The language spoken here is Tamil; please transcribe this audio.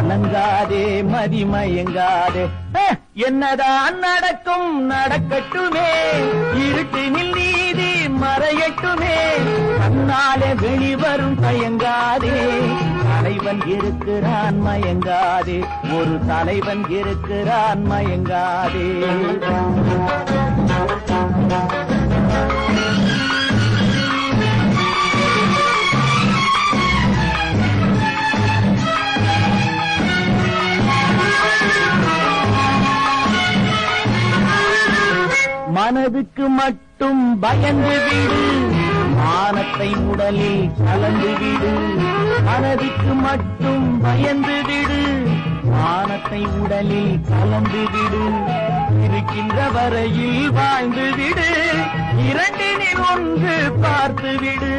அணங்காதே மதிமயங்காதே என்னதான் நடக்கும் நடக்கட்டுமே. இருட்டினில் நீதி மறையட்டுமே. கண்ணாலே வெளிவரும் தயங்காதே. தலைவன் இருக்கிறான் மயங்காதே. ஒரு தலைவன் இருக்கிறான் மயங்காதே. மனதுக்கு மட்டும் பயந்து விடு. மானத்தை உடலில் கலந்து விடு. மனதுக்கு மட்டும் பயந்து விடு. மானத்தை உடலில் கலந்து விடு. இருக்கின்ற வரையில் வாழ்ந்து விடு. இரண்டினில் ஒன்று பார்த்து விடு.